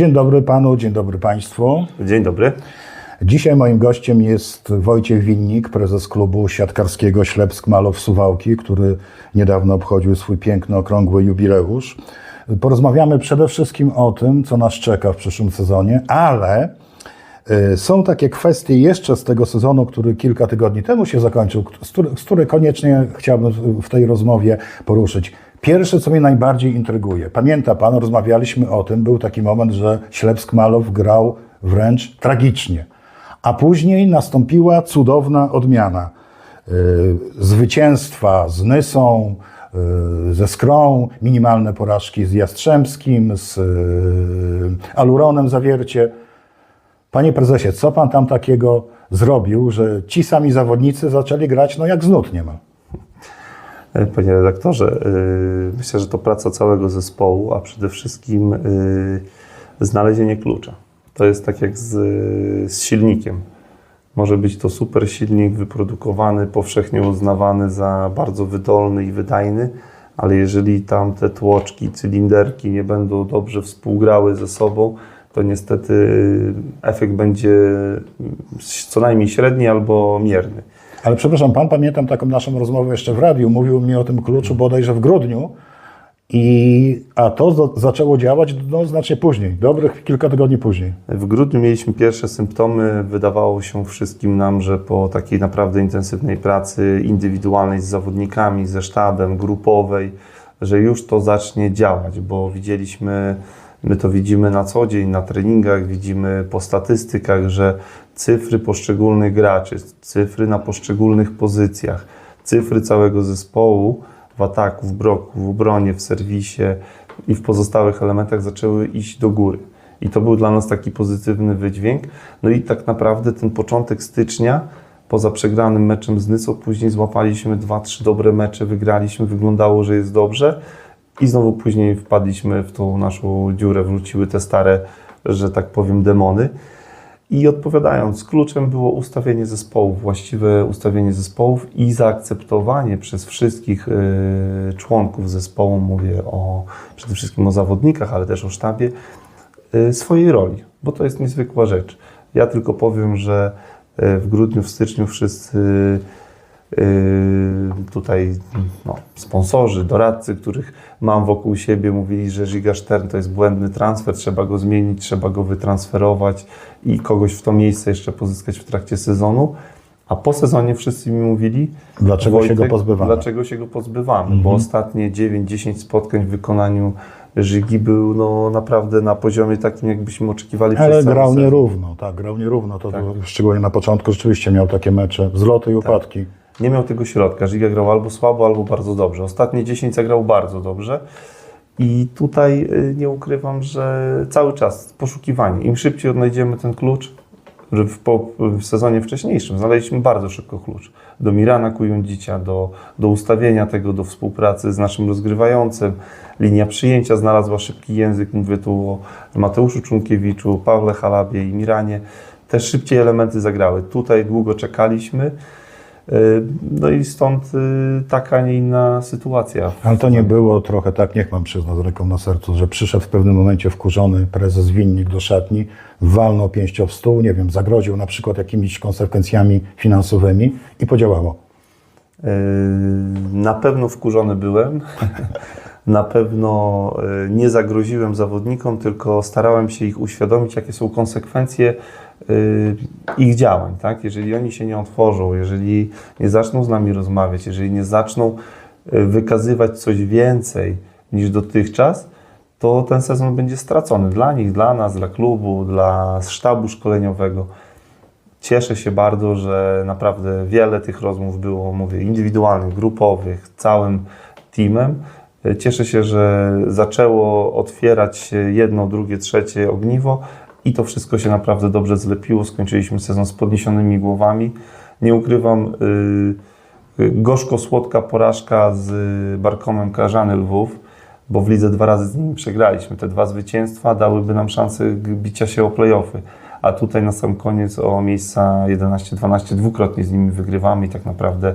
Dzień dobry panu, dzień dobry państwu. Dzień dobry. Dzisiaj moim gościem jest Wojciech Winnik, prezes klubu siatkarskiego Ślepsk Malow Suwałki, który niedawno obchodził swój piękny, okrągły jubileusz. Porozmawiamy przede wszystkim o tym, co nas czeka w przyszłym sezonie, ale y, są takie kwestie jeszcze z tego sezonu, który kilka tygodni temu się zakończył, z który, z której koniecznie chciałbym w tej rozmowie poruszyć. Pierwsze, co mnie najbardziej intryguje, pamięta Pan, rozmawialiśmy o tym, był taki moment, że Ślepsk Malow grał wręcz tragicznie, a później nastąpiła cudowna odmiana. Yy, Zwycięstwa z Nysą, yy, ze Skrą, minimalne porażki z Jastrzębskim, z yy, Aluronem Zawiercie. Panie prezesie, co pan tam takiego zrobił, że ci sami zawodnicy zaczęli grać no jak z niemal? E, Panie redaktorze, yy, myślę, że to praca całego zespołu, a przede wszystkim yy, znalezienie klucza. To jest tak jak z, z silnikiem. Może być to super silnik wyprodukowany, powszechnie uznawany za bardzo wydolny i wydajny, ale jeżeli tam te tłoczki, cylinderki nie będą dobrze współgrały ze sobą, to niestety efekt będzie co najmniej średni albo mierny. Ale przepraszam, pan pamiętam taką naszą rozmowę jeszcze w radiu, mówił mi o tym kluczu bodajże w grudniu, i, a to za, zaczęło działać no, znacznie później, dobrych kilka tygodni później. W grudniu mieliśmy pierwsze symptomy. Wydawało się wszystkim nam, że po takiej naprawdę intensywnej pracy indywidualnej z zawodnikami, ze sztabem, grupowej, że już to zacznie działać, bo widzieliśmy, my to widzimy na co dzień, na treningach, widzimy po statystykach, że cyfry poszczególnych graczy, cyfry na poszczególnych pozycjach, cyfry całego zespołu w ataku, w bloku, w obronie, w serwisie i w pozostałych elementach zaczęły iść do góry. I to był dla nas taki pozytywny wydźwięk. No i tak naprawdę ten początek stycznia, poza przegranym meczem z Nysą, później złapaliśmy dwa, trzy dobre mecze, wygraliśmy, wyglądało, że jest dobrze. I znowu później wpadliśmy w tą naszą dziurę, wróciły te stare, że tak powiem, demony. I odpowiadając, kluczem było ustawienie zespołów, właściwe ustawienie zespołów i zaakceptowanie przez wszystkich y, członków zespołu, mówię o, przede wszystkim o zawodnikach, ale też o sztabie, y, swojej roli, bo to jest niezwykła rzecz. Ja tylko powiem, że y, w grudniu, w styczniu wszyscy tutaj no, sponsorzy, doradcy, których mam wokół siebie, mówili, że Giga Stern to jest błędny transfer, trzeba go zmienić, trzeba go wytransferować i kogoś w to miejsce jeszcze pozyskać w trakcie sezonu. A po sezonie wszyscy mi mówili, Dlaczego się go pozbywamy? Dlaczego się go pozbywamy? Bo ostatnie 9-10 spotkań w wykonaniu Żygi był no, naprawdę na poziomie takim, jakbyśmy oczekiwali Ale przez grał sezon. nierówno, tak, grał nierówno. To Tak. szczególnie na początku rzeczywiście miał takie mecze, wzloty i upadki. Nie miał tego środka. Żyga grał albo słabo, albo bardzo dobrze. Ostatnie 10 zagrał bardzo dobrze. I tutaj y, nie ukrywam, że cały czas poszukiwanie. Im szybciej odnajdziemy ten klucz, w, po, w sezonie wcześniejszym znaleźliśmy bardzo szybko klucz do Mirana Kujundzicia, do, do ustawienia tego, do współpracy z naszym rozgrywającym. Linia przyjęcia znalazła szybki język. Mówię tu o Mateuszu Czunkiewiczu, Pawle Halabie i Miranie. Te szybciej elementy zagrały. Tutaj długo czekaliśmy. Y, No i stąd y, taka, a nie inna sytuacja. Ale to nie było trochę tak, niech mam przyznać z ręką na sercu, że przyszedł w pewnym momencie wkurzony prezes Winnik do szatni, walnął pięścią w stół, nie wiem, zagroził na przykład jakimiś konsekwencjami finansowymi i podziałało. Y, Na pewno wkurzony byłem. Na pewno y, nie zagroziłem zawodnikom, tylko starałem się ich uświadomić, jakie są konsekwencje y, ich działań. Tak? Jeżeli oni się nie otworzą, jeżeli nie zaczną z nami rozmawiać, jeżeli nie zaczną y, wykazywać coś więcej niż dotychczas, to ten sezon będzie stracony dla nich, dla nas, dla klubu, dla sztabu szkoleniowego. Cieszę się bardzo, że naprawdę wiele tych rozmów było, mówię, indywidualnych, grupowych, całym teamem. Cieszę się, że zaczęło otwierać jedno, drugie, trzecie ogniwo i to wszystko się naprawdę dobrze zlepiło. Skończyliśmy sezon z podniesionymi głowami. Nie ukrywam, yy, gorzko-słodka porażka z Barkomem Karzany Lwów, bo w lidze dwa razy z nimi przegraliśmy. Te dwa zwycięstwa dałyby nam szansę bicia się o playoffy. A tutaj na sam koniec o miejsca 11-12 dwukrotnie z nimi wygrywamy i tak naprawdę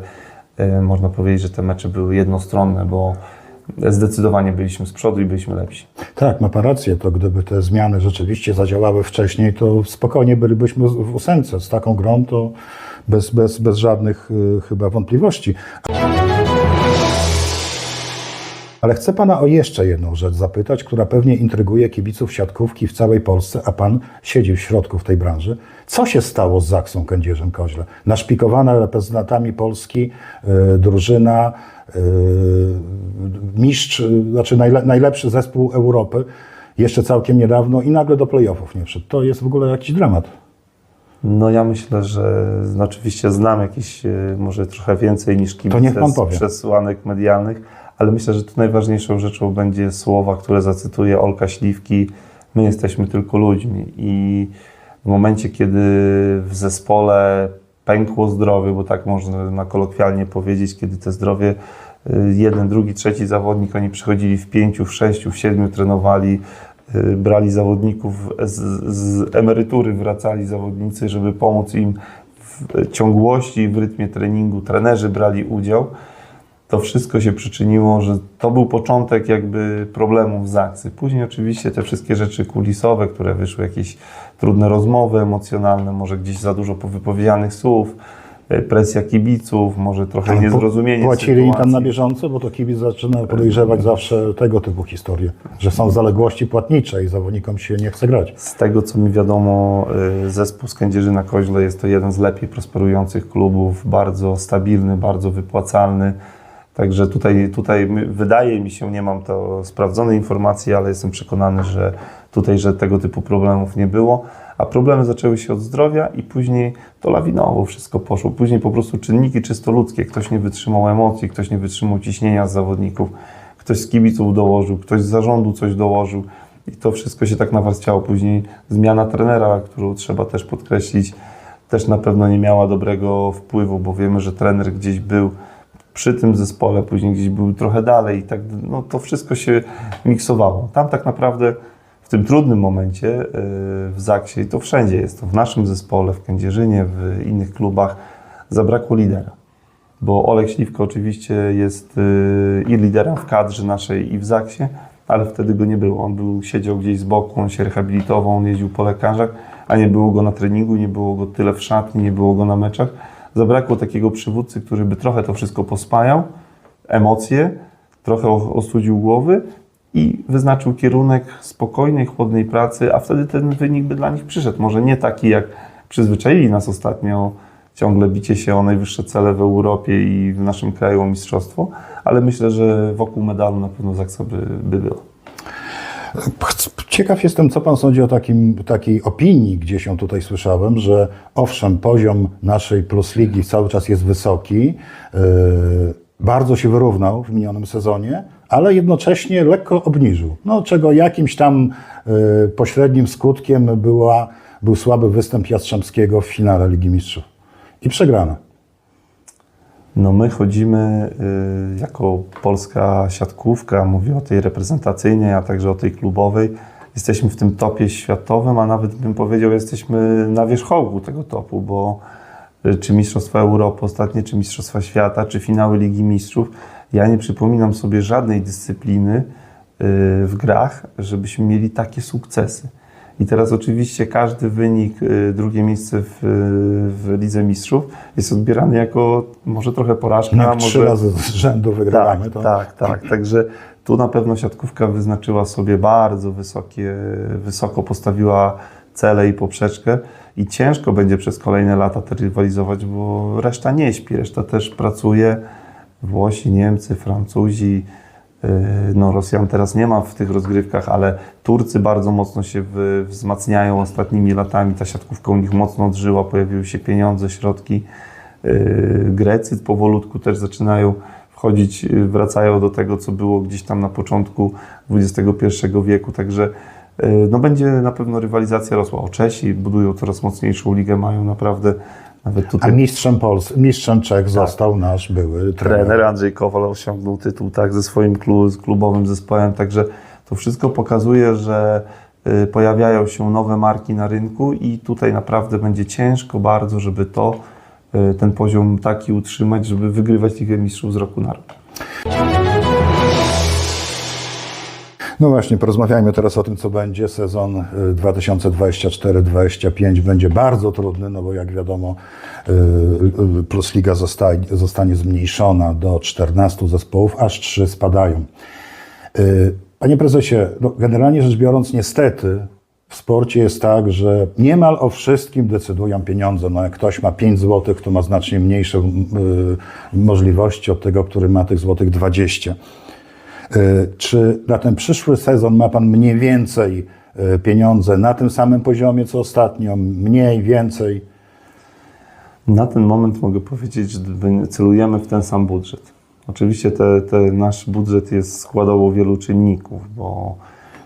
e, można powiedzieć, że te mecze były jednostronne, bo zdecydowanie byliśmy z przodu i byliśmy lepsi. Tak, ma pan rację, to gdyby te zmiany rzeczywiście zadziałały wcześniej, to spokojnie bylibyśmy w ósemce. Z taką grą to bez, bez, bez żadnych y, chyba wątpliwości. Ale chcę pana o jeszcze jedną rzecz zapytać, która pewnie intryguje kibiców siatkówki w całej Polsce, a pan siedzi w środku w tej branży. Co się stało z Zaksą Kędzierzem Koźle? Naszpikowana reprezentantami Polski y, drużyna, mistrz, y, znaczy najle, najlepszy zespół Europy, jeszcze całkiem niedawno i nagle do playoffów nie wszedł. To jest w ogóle jakiś dramat. No ja myślę, że no oczywiście znam jakieś, e, może trochę więcej niż kibice z przesłanek medialnych, ale myślę, że tu najważniejszą rzeczą będzie słowa, które zacytuje Olka Śliwki, my jesteśmy tylko ludźmi i w momencie, kiedy w zespole pękło zdrowie, bo tak można na kolokwialnie powiedzieć, kiedy te zdrowie y, jeden, drugi, trzeci zawodnik, oni przychodzili w pięciu, w sześciu, w siedmiu, trenowali, y, brali zawodników z, z emerytury, wracali zawodnicy, żeby pomóc im w ciągłości i w rytmie treningu. Trenerzy brali udział. To wszystko się przyczyniło, że to był początek jakby problemów Zaksy. Później oczywiście te wszystkie rzeczy kulisowe, które wyszły, jakieś trudne rozmowy emocjonalne, może gdzieś za dużo powypowiedzianych słów, y, presja kibiców, może trochę Ale niezrozumienie Płacili im tam sytuacji. na bieżąco, bo to kibic zaczyna podejrzewać zawsze tego typu historie, że są zaległości płatnicze i zawodnikom się nie chce grać. Z tego, co mi wiadomo, y, zespół z Kędzierzyna Koźle jest to jeden z lepiej prosperujących klubów, bardzo stabilny, bardzo wypłacalny. Także tutaj, tutaj wydaje mi się, nie mam to sprawdzonej informacji, ale jestem przekonany, że tutaj, że tego typu problemów nie było. A problemy zaczęły się od zdrowia i później to lawinowo wszystko poszło. Później po prostu czynniki czysto ludzkie. Ktoś nie wytrzymał emocji, ktoś nie wytrzymał ciśnienia z zawodników, ktoś z kibiców dołożył, ktoś z zarządu coś dołożył. I to wszystko się tak nawarstwiało. Później zmiana trenera, którą trzeba też podkreślić, też na pewno nie miała dobrego wpływu, bo wiemy, że trener gdzieś był przy tym zespole, później gdzieś był trochę dalej i tak, no to wszystko się miksowało. Tam tak naprawdę w tym trudnym momencie yy, w Zaksie, i to wszędzie jest, to w naszym zespole, w Kędzierzynie, w innych klubach, zabrakło lidera. Bo Olek Śliwko oczywiście jest yy, i liderem w kadrze naszej i w Zaksie, ale wtedy go nie było. On był, siedział gdzieś z boku, on się rehabilitował, on jeździł po lekarzach, a nie było go na treningu, nie było go tyle w szatni, nie było go na meczach. Zabrakło takiego przywódcy, który by trochę to wszystko pospajał, emocje, trochę ostudził głowy i wyznaczył kierunek spokojnej, chłodnej pracy, a wtedy ten wynik by dla nich przyszedł. Może nie taki, jak przyzwyczaili nas ostatnio, ciągle bicie się o najwyższe cele w Europie i w naszym kraju o mistrzostwo, ale myślę, że wokół medalu na pewno Zaksa by, by było. Ciekaw jestem, co pan sądzi o takim, takiej opinii, gdzie się tutaj słyszałem, że owszem, poziom naszej Plus Ligi cały czas jest wysoki, yy, bardzo się wyrównał w minionym sezonie, ale jednocześnie lekko obniżył. No, czego jakimś tam yy, pośrednim skutkiem była, był słaby występ Jastrzębskiego w finale Ligi Mistrzów. I przegrana. No my chodzimy y, jako polska siatkówka, mówię o tej reprezentacyjnej, a także o tej klubowej. Jesteśmy w tym topie światowym, a nawet bym powiedział, jesteśmy na wierzchołku tego topu, bo y, czy Mistrzostwa Europy ostatnie, czy Mistrzostwa Świata, czy finały Ligi Mistrzów, ja nie przypominam sobie żadnej dyscypliny y, w grach, żebyśmy mieli takie sukcesy. I teraz oczywiście każdy wynik, y, drugie miejsce w, w Lidze Mistrzów jest odbierany jako może trochę porażka, Na może trzy razy z rzędu wygrywamy. tak, to... tak, tak. Także tu na pewno siatkówka wyznaczyła sobie bardzo wysokie, wysoko postawiła cele i poprzeczkę i ciężko będzie przez kolejne lata rywalizować, bo reszta nie śpi, reszta też pracuje. Włosi, Niemcy, Francuzi, yy, no Rosjan teraz nie ma w tych rozgrywkach, ale Turcy bardzo mocno się wzmacniają ostatnimi latami. Ta siatkówka u nich mocno odżyła, pojawiły się pieniądze, środki. Yy, Grecy powolutku też zaczynają wchodzić, yy, wracają do tego, co było gdzieś tam na początku XXI wieku, także no będzie na pewno rywalizacja rosła. O Czesi budują coraz mocniejszą ligę, mają naprawdę nawet A tutaj mistrzem, Pols- mistrzem Czech został nasz były trener. trener Andrzej Kowal osiągnął tytuł tak ze swoim klu- z klubowym zespołem, także to wszystko pokazuje, że y, pojawiają się nowe marki na rynku i tutaj naprawdę będzie ciężko bardzo, żeby to, y, ten poziom taki utrzymać, żeby wygrywać Ligę Mistrzów z roku na rok. No właśnie, porozmawiajmy teraz o tym, co będzie. Sezon y, 2024-2025 będzie bardzo trudny, no bo jak wiadomo, y, y, Plus Liga zostanie, zostanie zmniejszona do 14 zespołów, aż 3 spadają. Y, Panie prezesie, no generalnie rzecz biorąc, niestety w sporcie jest tak, że niemal o wszystkim decydują pieniądze. No jak ktoś ma 5 zł, to ma znacznie mniejsze y, możliwości od tego, który ma tych złotych 20. Y, Czy na ten przyszły sezon ma Pan mniej więcej y, pieniądze na tym samym poziomie co ostatnio? Mniej, więcej? Na ten moment mogę powiedzieć, że celujemy w ten sam budżet. Oczywiście te, te nasz budżet jest składał wielu czynników, bo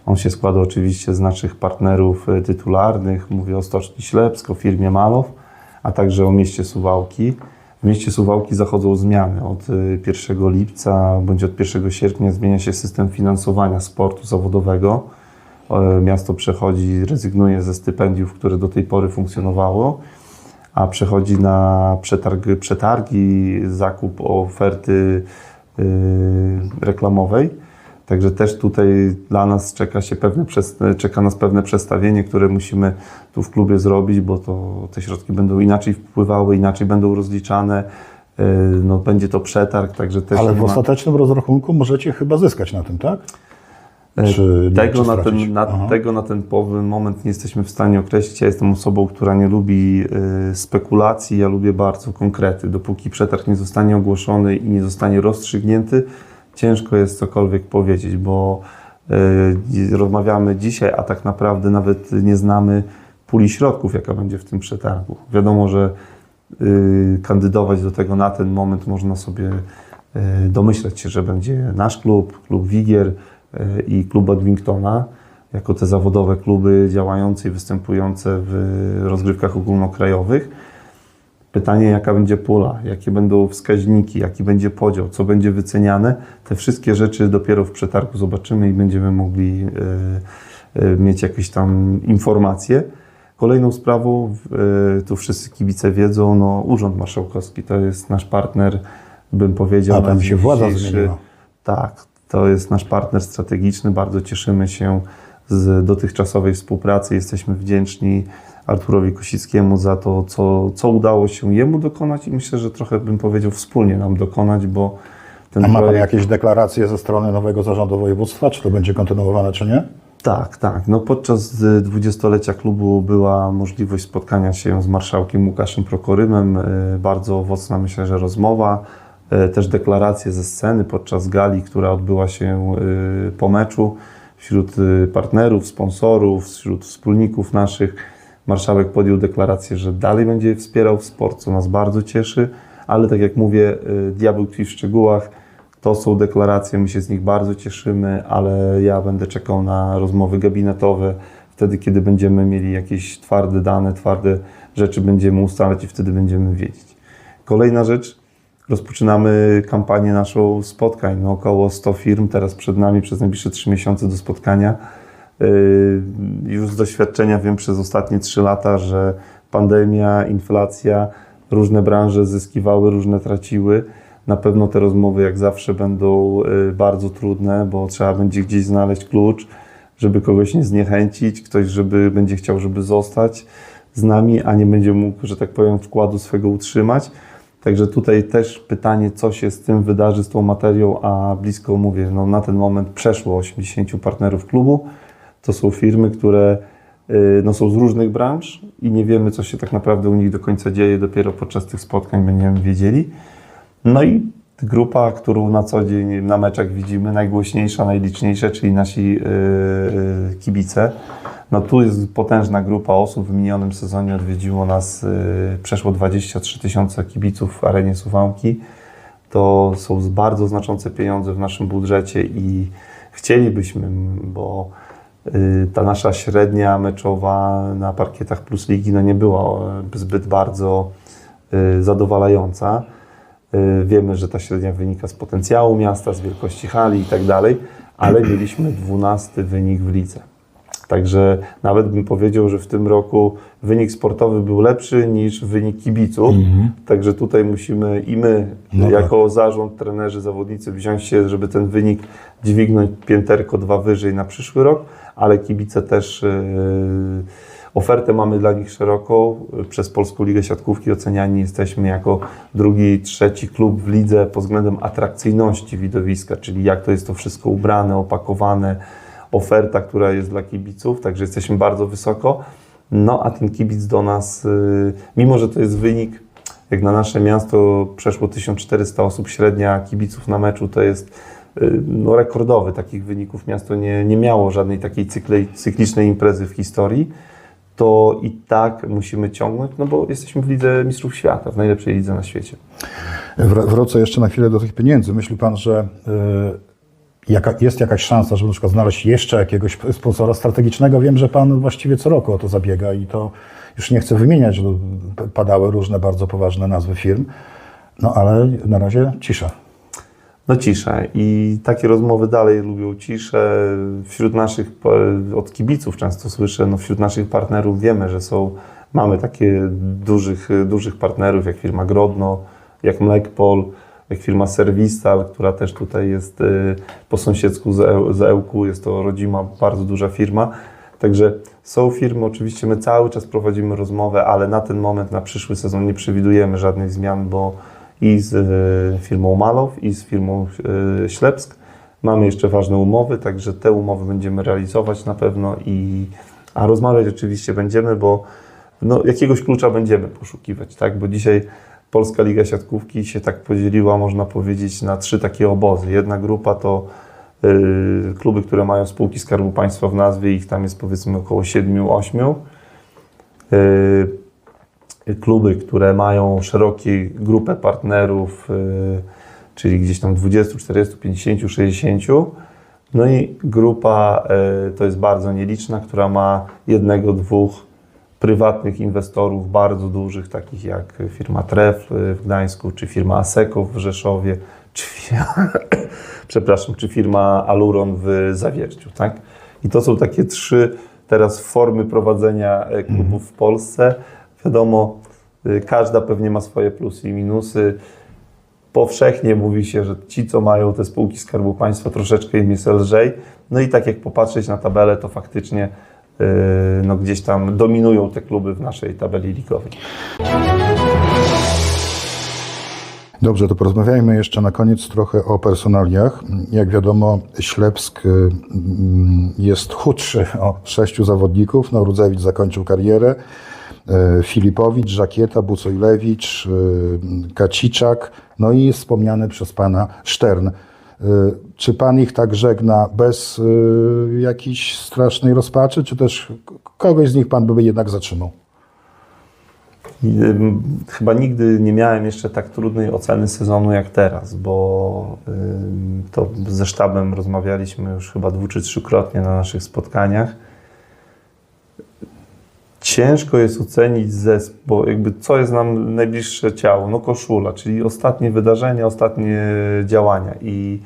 on się składa oczywiście z naszych partnerów e, tytularnych. Mówię o Stoczni Ślepsk, o firmie Malow, a także o mieście Suwałki. W mieście Suwałki zachodzą zmiany. Od e, 1 lipca bądź od 1 sierpnia zmienia się system finansowania sportu zawodowego. E, Miasto przechodzi, rezygnuje ze stypendiów, które do tej pory funkcjonowało a przechodzi na przetargi, przetargi zakup oferty yy, reklamowej. Także też tutaj dla nas czeka, się pewne, czeka nas pewne przestawienie, które musimy tu w klubie zrobić, bo to te środki będą inaczej wpływały, inaczej będą rozliczane. Yy, No, będzie to przetarg, także też Ale w ma- ostatecznym rozrachunku możecie chyba zyskać na tym, tak? E, Czy tego, na ten, na, tego na ten moment nie jesteśmy w stanie określić. Ja jestem osobą, która nie lubi y, spekulacji, ja lubię bardzo konkrety. Dopóki przetarg nie zostanie ogłoszony i nie zostanie rozstrzygnięty, ciężko jest cokolwiek powiedzieć, bo y, rozmawiamy dzisiaj, a tak naprawdę nawet nie znamy puli środków, jaka będzie w tym przetargu. Wiadomo, że y, kandydować do tego na ten moment można sobie y, domyśleć się, że będzie nasz klub, klub Wigier y, i klub Badmintona, jako te zawodowe kluby działające i występujące w rozgrywkach ogólnokrajowych. Pytanie, jaka będzie pula, jakie będą wskaźniki, jaki będzie podział, co będzie wyceniane. Te wszystkie rzeczy dopiero w przetargu zobaczymy i będziemy mogli y, y, mieć jakieś tam informacje. Kolejną sprawą, y, tu wszyscy kibice wiedzą, no, Urząd Marszałkowski to jest nasz partner, bym powiedział. A tam się władza zmieniła. Tak, to jest nasz partner strategiczny. Bardzo cieszymy się z dotychczasowej współpracy. Jesteśmy wdzięczni Arturowi Kosickiemu za to, co, co udało się jemu dokonać i myślę, że trochę bym powiedział wspólnie nam dokonać, bo ten A ma Pan projekt... jakieś deklaracje ze strony nowego zarządu województwa? Czy to będzie kontynuowane, czy nie? Tak, tak. No podczas y, dwudziestolecia klubu była możliwość spotkania się z marszałkiem Łukaszem Prokorymem. Y, Bardzo owocna, myślę, że rozmowa. Y, Też deklaracje ze sceny podczas gali, która odbyła się po meczu wśród partnerów, sponsorów, wśród wspólników naszych. Marszałek podjął deklarację, że dalej będzie wspierał sport, co nas bardzo cieszy, ale tak jak mówię, y, diabeł tkwi w szczegółach. To są deklaracje, my się z nich bardzo cieszymy, ale ja będę czekał na rozmowy gabinetowe wtedy, kiedy będziemy mieli jakieś twarde dane, twarde rzeczy będziemy ustalać i wtedy będziemy wiedzieć. Kolejna rzecz, rozpoczynamy kampanię naszą spotkań. No, około 100 firm teraz przed nami przez najbliższe 3 miesiące do spotkania. Yy, Już z doświadczenia wiem przez ostatnie 3 lata, że pandemia, inflacja, różne branże zyskiwały, różne traciły. Na pewno te rozmowy, jak zawsze, będą y, bardzo trudne, bo trzeba będzie gdzieś znaleźć klucz, żeby kogoś nie zniechęcić, ktoś, żeby będzie chciał, żeby zostać z nami, a nie będzie mógł, że tak powiem, wkładu swego utrzymać. Także tutaj też pytanie, co się z tym wydarzy, z tą materią, a blisko mówię, no na ten moment przeszło 80 partnerów klubu. To są firmy, które y, no, są z różnych branż i nie wiemy, co się tak naprawdę u nich do końca dzieje. Dopiero podczas tych spotkań będziemy wiedzieli. No i grupa, którą na co dzień na meczach widzimy, najgłośniejsza, najliczniejsza, czyli nasi yy, yy, kibice. No tu jest potężna grupa osób. W minionym sezonie odwiedziło nas przeszło 23 tysiące kibiców w arenie Suwałki. To są bardzo znaczące pieniądze w naszym budżecie i chcielibyśmy, bo y, ta nasza średnia meczowa na parkietach Plus Ligi no nie była y, zbyt bardzo y, zadowalająca. Y, Wiemy, że ta średnia wynika z potencjału miasta, z wielkości hali i tak dalej, ale mieliśmy 12 wynik w lidze. Także nawet bym powiedział, że w tym roku wynik sportowy był lepszy niż wynik kibiców. Także tutaj musimy i my, No tak. jako zarząd, trenerzy, zawodnicy, wziąć się, żeby ten wynik dźwignąć pięterko dwa wyżej na przyszły rok, ale kibice też. Yy, Ofertę mamy dla nich szeroką. Przez Polską Ligę Siatkówki oceniani jesteśmy jako drugi, trzeci klub w lidze pod względem atrakcyjności widowiska, czyli jak to jest to wszystko ubrane, opakowane, oferta, która jest dla kibiców, także jesteśmy bardzo wysoko. No a ten kibic do nas, y, mimo że to jest wynik, jak na nasze miasto przeszło 1400 osób średnia kibiców na meczu, to jest y, no, rekordowy. Takich wyników miasto nie, nie miało żadnej takiej cykli, cyklicznej imprezy w historii to i tak musimy ciągnąć, no bo jesteśmy w Lidze Mistrzów Świata, w najlepszej lidze na świecie. Wr- Wrócę jeszcze na chwilę do tych pieniędzy. Myśli Pan, że y, jaka, jest jakaś szansa, żeby na przykład znaleźć jeszcze jakiegoś sponsora strategicznego? Wiem, że Pan właściwie co roku o to zabiega i to już nie chcę wymieniać, padały różne bardzo poważne nazwy firm, no ale na razie cisza. No ciszę i takie rozmowy dalej lubią ciszę. Wśród naszych, od kibiców często słyszę, no wśród naszych partnerów wiemy, że są, mamy takie dużych, dużych partnerów jak firma Grodno, jak Mlekpol, firma Serwistal, która też tutaj jest y, po sąsiedzku z, Ełku, jest to rodzima, bardzo duża firma. Także są firmy, oczywiście my cały czas prowadzimy rozmowę, ale na ten moment, na przyszły sezon nie przewidujemy żadnych zmian, bo i z e, firmą Malow, i z firmą e, Ślepsk mamy jeszcze ważne umowy, także te umowy będziemy realizować na pewno, i, a rozmawiać oczywiście będziemy, bo no, jakiegoś klucza będziemy poszukiwać, tak? bo dzisiaj Polska Liga Siatkówki się tak podzieliła, można powiedzieć, na trzy takie obozy. Jedna grupa to y, kluby, które mają spółki Skarbu Państwa w nazwie, ich tam jest powiedzmy około 7-8. Y, kluby, które mają szeroką grupę partnerów, y, czyli gdzieś tam 20, 40, 50, 60. No i grupa y, to jest bardzo nieliczna, która ma jednego, dwóch prywatnych inwestorów bardzo dużych, takich jak firma Tref w Gdańsku, czy firma Aseko w Rzeszowie, czy, przepraszam, czy firma Aluron w Zawierciu, tak? I to są takie trzy teraz formy prowadzenia e, klubów w Polsce. Wiadomo, y, każda pewnie ma swoje plusy i minusy. Powszechnie mówi się, że ci, co mają te spółki Skarbu Państwa, troszeczkę im jest lżej. No i tak jak popatrzeć na tabelę, to faktycznie no gdzieś tam dominują te kluby w naszej tabeli ligowej. Dobrze, to porozmawiajmy jeszcze na koniec trochę o personaliach. Jak wiadomo, Ślepsk y, mm, jest chudszy o sześciu zawodników. No, Rudzewicz zakończył karierę. y, Filipowicz, Żakieta, Bucojlewicz, y, Kaciczak, no i wspomniany przez pana Sztern. Y, Czy pan ich tak żegna bez y, jakiejś strasznej rozpaczy, czy też kogoś z nich pan by jednak zatrzymał? Chyba nigdy nie miałem jeszcze tak trudnej oceny sezonu jak teraz, bo to ze sztabem rozmawialiśmy już chyba dwu czy trzykrotnie na naszych spotkaniach. Ciężko jest ocenić zespół, bo jakby co jest nam najbliższe ciało? No koszula, czyli ostatnie wydarzenia, ostatnie działania i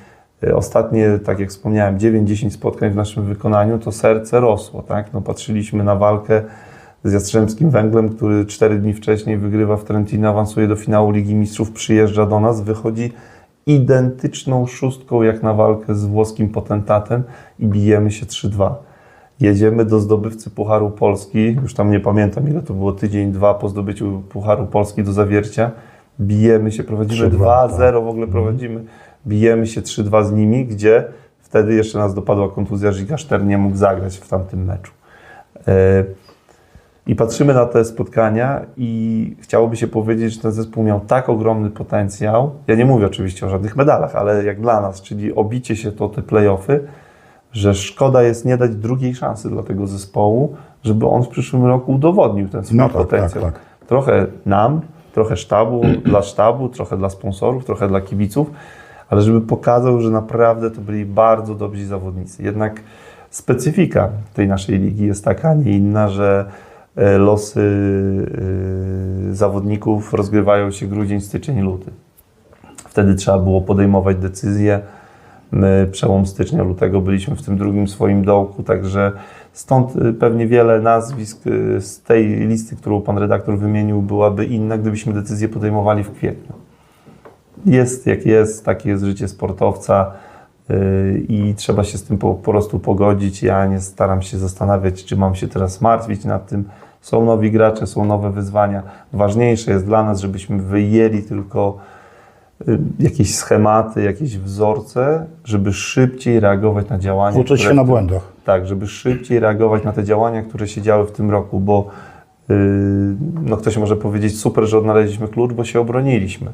y, ostatnie, tak jak wspomniałem, 9-10 spotkań w naszym wykonaniu, to serce rosło, tak? No patrzyliśmy na walkę z Jastrzębskim Węglem, który cztery dni wcześniej wygrywa w Trentino, awansuje do finału Ligi Mistrzów, przyjeżdża do nas, wychodzi identyczną szóstką jak na walkę z włoskim potentatem i bijemy się 3-2. Jedziemy do zdobywcy Pucharu Polski, już tam nie pamiętam ile to było, tydzień, dwa po zdobyciu Pucharu Polski do zawiercia. Bijemy się, prowadzimy 3-2, 2-0, w ogóle prowadzimy. Bijemy się 3-2 z nimi, gdzie wtedy jeszcze nas dopadła kontuzja, Żyga Szter nie mógł zagrać w tamtym meczu. E, i patrzymy na te spotkania i chciałoby się powiedzieć, że ten zespół miał tak ogromny potencjał. Ja nie mówię oczywiście o żadnych medalach, ale jak dla nas, czyli obicie się to te playoffy, że szkoda jest nie dać drugiej szansy dla tego zespołu, żeby on w przyszłym roku udowodnił ten swój No tak, potencjał. tak, tak. Trochę nam, trochę sztabu, dla sztabu, trochę dla sponsorów, trochę dla kibiców, ale żeby pokazał, że naprawdę to byli bardzo dobrzy zawodnicy. Jednak specyfika tej naszej ligi jest taka, a nie inna, że e, losy e, zawodników rozgrywają się grudzień, styczeń, luty. Wtedy trzeba było podejmować decyzje. My przełom stycznia, lutego byliśmy w tym drugim swoim dołku, także Stąd y, pewnie wiele nazwisk y, z tej listy, którą pan redaktor wymienił, byłaby inna, gdybyśmy decyzję podejmowali w kwietniu. Jest jak jest, takie jest życie sportowca y, i trzeba się z tym po, po prostu pogodzić. Ja nie staram się zastanawiać, czy mam się teraz martwić nad tym. Są nowi gracze, są nowe wyzwania. Ważniejsze jest dla nas, żebyśmy wyjęli tylko jakieś schematy, jakieś wzorce, żeby szybciej reagować na działania. Uczyć się na błędach. tak, żeby szybciej reagować na te działania, które się działy w tym roku, bo yy, no ktoś może powiedzieć, super, że odnaleźliśmy klucz, bo się obroniliśmy.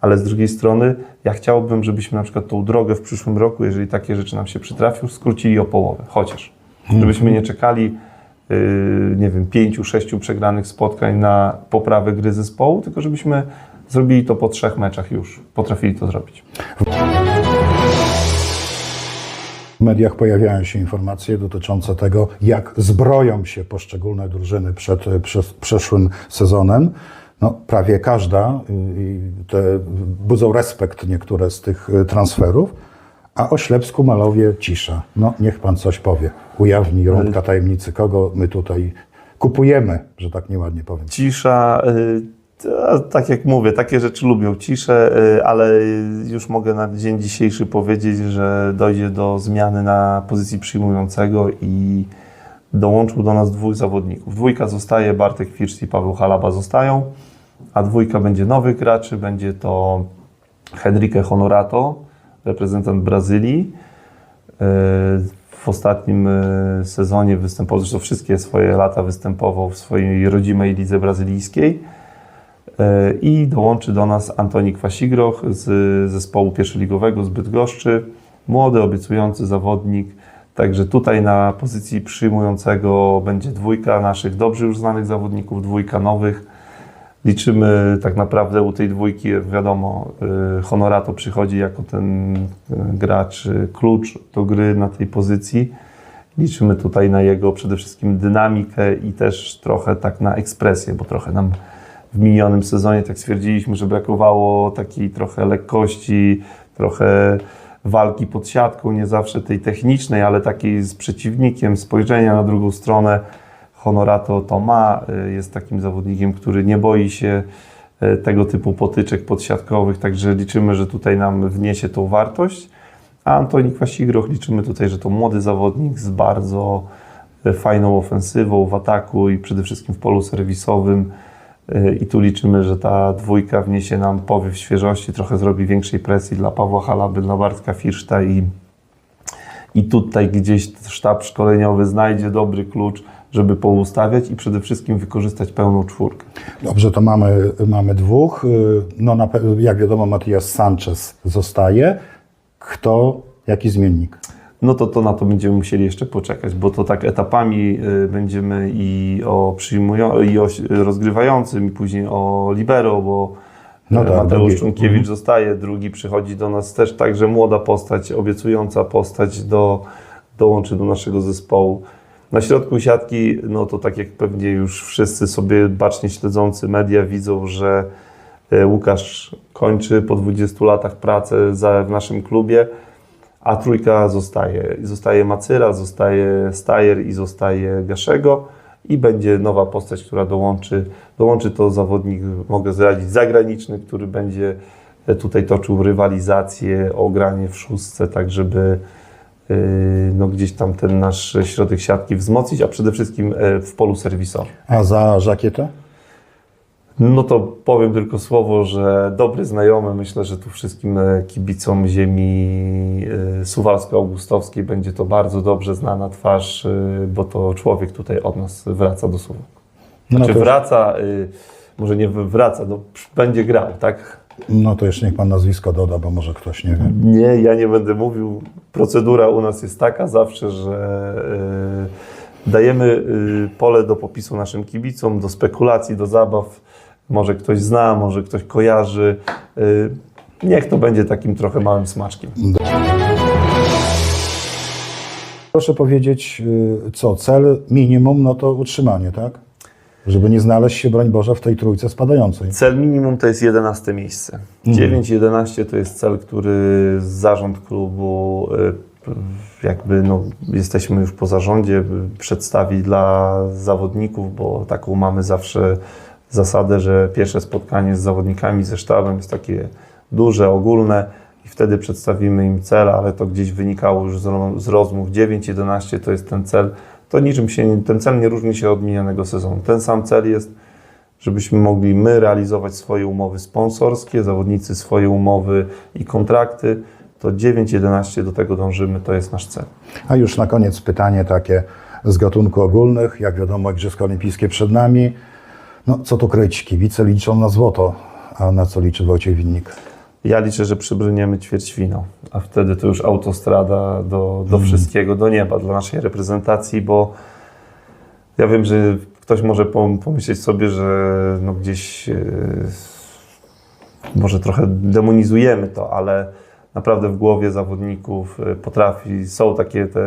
Ale z drugiej strony, ja chciałbym, żebyśmy na przykład tą drogę w przyszłym roku, jeżeli takie rzeczy nam się przytrafią, skrócili o połowę, chociaż. Żebyśmy nie czekali, yy, nie wiem, pięciu, sześciu przegranych spotkań na poprawę gry zespołu, tylko żebyśmy zrobili to po trzech meczach już. Potrafili to zrobić. W mediach pojawiają się informacje dotyczące tego, jak zbroją się poszczególne drużyny przed przes- przeszłym sezonem. No, prawie każda, y, i te budzą respekt niektóre z tych y, transferów, a o Ślepsku Malowie cisza. No, niech pan coś powie. Ujawni rąbka tajemnicy, kogo my tutaj kupujemy, że tak nieładnie powiem. Cisza, y, tak jak mówię, takie rzeczy lubią ciszę, y, ale już mogę na dzień dzisiejszy powiedzieć, że dojdzie do zmiany na pozycji przyjmującego i dołączył do nas dwóch zawodników. Dwójka zostaje, Bartek Firsz i Paweł Halaba zostają, a dwójka będzie nowych graczy, będzie to Henrique Honorato, reprezentant Brazylii, w ostatnim e, sezonie występował, zresztą wszystkie swoje lata występował w swojej rodzimej lidze brazylijskiej. I dołączy do nas Antoni Kwasigroch z zespołu pierwszoligowego z Bydgoszczy. Młody, obiecujący zawodnik. Także tutaj na pozycji przyjmującego będzie dwójka naszych dobrze już znanych zawodników, dwójka nowych. Liczymy tak naprawdę u tej dwójki, wiadomo, y, Honorato przychodzi jako ten y, gracz, y, klucz do gry na tej pozycji. Liczymy tutaj na jego przede wszystkim dynamikę i też trochę tak na ekspresję, bo trochę nam w minionym sezonie tak stwierdziliśmy, że brakowało takiej trochę lekkości, trochę walki pod siatką, nie zawsze tej technicznej, ale takiej z przeciwnikiem, spojrzenia na drugą stronę. Honorato to ma, y, jest takim zawodnikiem, który nie boi się y, tego typu potyczek podsiadkowych, także liczymy, że tutaj nam wniesie tą wartość. A Antoni Kwasigroch liczymy tutaj, że to młody zawodnik z bardzo y, fajną ofensywą w ataku i przede wszystkim w polu serwisowym. I tu liczymy, że ta dwójka wniesie nam powiew świeżości, trochę zrobi większej presji dla Pawła Halaby, dla Bartka Firszta i, i tutaj gdzieś sztab szkoleniowy znajdzie dobry klucz, żeby poustawiać i przede wszystkim wykorzystać pełną czwórkę. Dobrze, to mamy, mamy dwóch. No, na, jak wiadomo, Matias Sanchez zostaje. Kto, jaki zmiennik? No to, to na to będziemy musieli jeszcze poczekać, bo to tak etapami y, będziemy i o przyjmują, i o rozgrywającym, i później o libero, bo No e, tak, Mateusz drugi. Czunkiewicz zostaje, drugi przychodzi do nas też także młoda postać, obiecująca postać do, dołączy do naszego zespołu. Na środku siatki, no to tak jak pewnie już wszyscy sobie bacznie śledzący media widzą, że e, Łukasz kończy po 20 latach pracę za, w naszym klubie, a trójka zostaje. Zostaje Macyra, zostaje Stajer i zostaje Gaszego i będzie nowa postać, która dołączy. Dołączy to zawodnik, mogę zdradzić, zagraniczny, który będzie e, tutaj toczył rywalizację o granie w szóstce, tak żeby yy, no, gdzieś tam ten nasz środek siatki wzmocnić, a przede wszystkim e, w polu serwisowym. A za żakietę? No to powiem tylko słowo, że dobry znajomy, myślę, że tu wszystkim e, kibicom ziemi e, suwalsko-augustowskiej będzie to bardzo dobrze znana twarz, e, bo to człowiek tutaj od nas wraca do Suwałk. No Znaczy to, wraca, może nie wraca, no będzie grał, tak? no to jeszcze niech pan nazwisko doda, bo może ktoś nie wie. Nie, ja nie będę mówił. Procedura u nas jest taka zawsze, że dajemy pole do popisu naszym kibicom, do spekulacji, do zabaw. Może ktoś zna, może ktoś kojarzy. E, niech to będzie takim trochę małym smaczkiem. Proszę powiedzieć, y, co, cel minimum, no to utrzymanie, tak? Żeby nie znaleźć się, broń Boże, w tej trójce spadającej. Cel minimum to jest 11 miejsce. 9-11 to jest cel, który zarząd klubu jakby no, jesteśmy już po zarządzie, przedstawić dla zawodników, bo taką mamy zawsze zasadę, że pierwsze spotkanie z zawodnikami, ze sztabem jest takie duże, ogólne i wtedy przedstawimy im cel, ale to gdzieś wynikało już z, ro- z rozmów 9-11 to jest ten cel. To niczym się, ten cel nie różni się od minionego sezonu. Ten sam cel jest żebyśmy mogli my realizować swoje umowy sponsorskie, zawodnicy swoje umowy i kontrakty, to 9-11 do tego dążymy, to jest nasz cel. A już na koniec pytanie takie z gatunku ogólnych. Jak wiadomo, Igrzyska Olimpijskie przed nami. No, co tu kryć? Kibice liczą na złoto. A na co liczy Wojciech Winnik? Ja liczę, że przybrniemy ćwierćfinał, a wtedy to już autostrada do, do wszystkiego, do nieba dla naszej reprezentacji, bo ja wiem, że ktoś może pom- pomyśleć sobie, że no gdzieś e, może trochę demonizujemy to, ale naprawdę w głowie zawodników e, potrafi, są takie te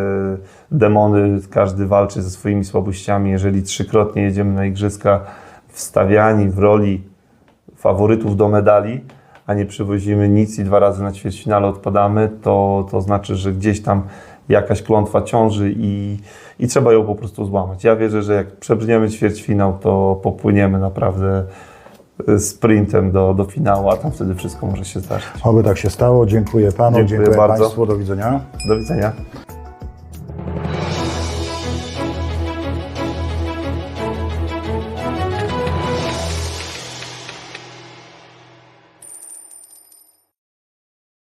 demony, każdy walczy ze swoimi słabościami. Jeżeli trzykrotnie jedziemy na igrzyska wstawiani w roli faworytów do medali, a nie przywozimy nic i dwa razy na ćwierćfinale odpadamy, to, to znaczy, że gdzieś tam jakaś klątwa ciąży i, i trzeba ją po prostu złamać. Ja wierzę, że jak przebrniemy ćwierćfinał, to popłyniemy naprawdę y, sprintem do, do finału, a tam wtedy wszystko może się zdarzyć. Oby tak się stało. Dziękuję panu, Dziękuję dziękuję bardzo. państwu. Do widzenia. Do widzenia.